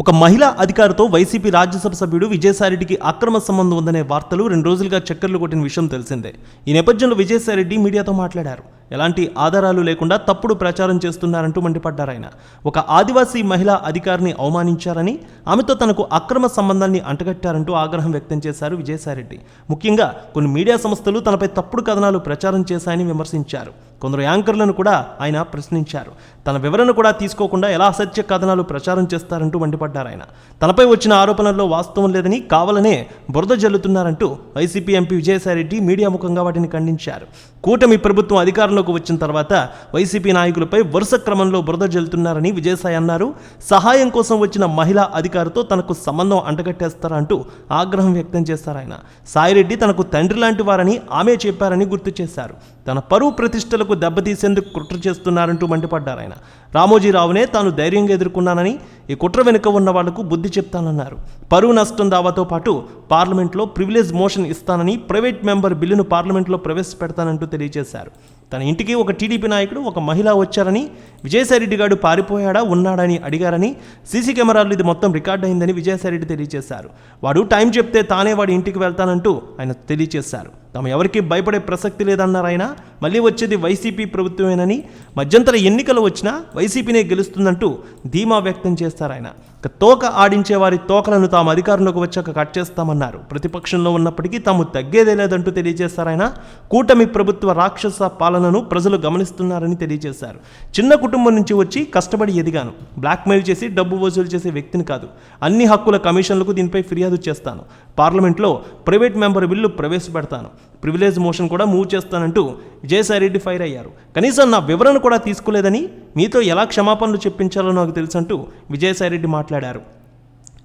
ఒక మహిళా అధికారితో వైసీపీ రాజ్యసభ సభ్యుడు విజయసాయిరెడ్డికి అక్రమ సంబంధం ఉందనే వార్తలు రెండు రోజులుగా చక్కర్లు కొట్టిన విషయం తెలిసిందే. ఈ నేపథ్యంలో విజయసాయిరెడ్డి మీడియాతో మాట్లాడారు. ఎలాంటి ఆధారాలు లేకుండా తప్పుడు ప్రచారం చేస్తున్నారంటూ మండిపడ్డారు ఆయన. ఒక ఆదివాసీ మహిళా అధికారిని అవమానించారని ఆమెతో తనకు అక్రమ సంబంధాన్ని అంటగట్టారంటూ ఆగ్రహం వ్యక్తం చేశారు విజయసాయిరెడ్డి. ముఖ్యంగా కొన్ని మీడియా సంస్థలు తనపై తప్పుడు కథనాలు ప్రచారం చేశాయని విమర్శించారు. కొందరు యాంకర్లను కూడా ఆయన ప్రశ్నించారు. తన వివరణ కూడా తీసుకోకుండా ఎలా అసత్య కథనాలు ప్రచారం చేస్తారంటూ మండిపడ్డారు ఆయన. తనపై వచ్చిన ఆరోపణల్లో వాస్తవం లేదని కావాలనే బురద జల్లుతున్నారంటూ వైసీపీ ఎంపీ విజయసాయిరెడ్డి మీడియా ముఖంగా వాటిని ఖండించారు. కూటమి ప్రభుత్వం అధికారంలోకి వచ్చిన తర్వాత వైసీపీ నాయకులపై వరుస క్రమంలో బురద జల్లుతున్నారని విజయసాయి అన్నారు. సహాయం కోసం వచ్చిన మహిళా అధికారితో తనకు సంబంధం అంటగట్టేస్తారంటూ ఆగ్రహం వ్యక్తం చేశారు ఆయన. సాయిరెడ్డి తనకు తండ్రి లాంటి వారని ఆమె చెప్పారని గుర్తు చేశారు. తన పరువు ప్రతిష్టలకు దెబ్బతీసేందుకు కుట్ర చేస్తున్నారంటూ మండిపడ్డారు ఆయన. రామోజీరావునే తాను ధైర్యంగా ఎదుర్కొన్నానని ఈ కుట్ర వెనుక ఉన్న వాళ్ళకు బుద్ధి చెప్తానన్నారు. పరువు నష్టం దావాతో పాటు పార్లమెంట్లో ప్రివిలేజ్ మోషన్ ఇస్తానని ప్రైవేట్ మెంబర్ బిల్లును పార్లమెంట్లో ప్రవేశపెడతానంటూ తెలియజేశారు. తన ఇంటికి ఒక టీడీపీ నాయకుడు ఒక మహిళ వచ్చారని విజయసాయిరెడ్డి గారు పారిపోయాడా ఉన్నాడని అడిగారని సీసీ కెమెరాలు ఇది మొత్తం రికార్డ్ అయిందని విజయసాయిరెడ్డి తెలియజేశారు. వాడు టైం చెప్తే తానే వాడి ఇంటికి వెళ్తానంటూ ఆయన తెలియజేశారు. తాము ఎవరికి భయపడే ప్రసక్తి లేదన్నారు ఆయన. మళ్ళీ వచ్చేది వైసీపీ ప్రభుత్వమేనని మధ్యంతర ఎన్నికలు వచ్చినా వైసీపీనే గెలుస్తుందంటూ ధీమా వ్యక్తం చేస్తారు ఆయన. ఇక తోక ఆడించే వారి తోకలను తాము అధికారంలోకి వచ్చాక కట్ చేస్తామన్నారు. ప్రతిపక్షంలో ఉన్నప్పటికీ తాము తగ్గేదే లేదంటూ తెలియజేశారు ఆయన. కూటమి ప్రభుత్వ రాక్షస పాలనను ప్రజలు గమనిస్తున్నారని తెలియజేశారు. చిన్న కుటుంబం నుంచి వచ్చి కష్టపడి ఎదిగాను. బ్లాక్మెయిల్ చేసి డబ్బు వసూలు చేసే వ్యక్తిని కాదు. అన్ని హక్కుల కమిషన్లకు దీనిపై ఫిర్యాదు చేస్తాను. పార్లమెంట్లో ప్రైవేట్ మెంబర్ బిల్లు ప్రవేశపెడతాను. ప్రివిలేజ్ మోషన్ కూడా మూవ్ చేస్తానంటూ విజయసాయిరెడ్డి ఫైర్ అయ్యారు. కనీసం నా వివరణ కూడా తీసుకోలేదని మీతో ఎలా క్షమాపణలు చెప్పించాలో నాకు తెలుసు అంటూ విజయసాయిరెడ్డి మాట్లాడారు.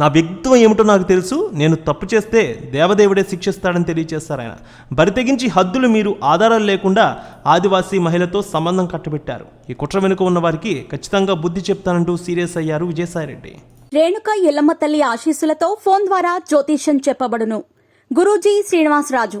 నా వ్యక్తిత్వం ఏమిటో నాకు తెలుసు నేను తప్పు చేస్తే దేవదేవుడే శిక్షిస్తాడని తెలియజేస్తారు ఆయన. బరితెగించి హద్దులు మీరు ఆధారాలు లేకుండా ఆదివాసీ మహిళతో సంబంధం కట్టబెట్టారు. ఈ కుట్ర వెనుక ఉన్న వారికి ఖచ్చితంగా బుద్ధి చెప్తానంటూ సీరియస్ అయ్యారు విజయసాయిరెడ్డి రేణుక ఎల్లమ్మ తల్లి ఆశీస్సులతో ఫోన్ ద్వారా జ్యోతిష్యం చెప్పబడును. గురూజీ శ్రీనివాసరాజు.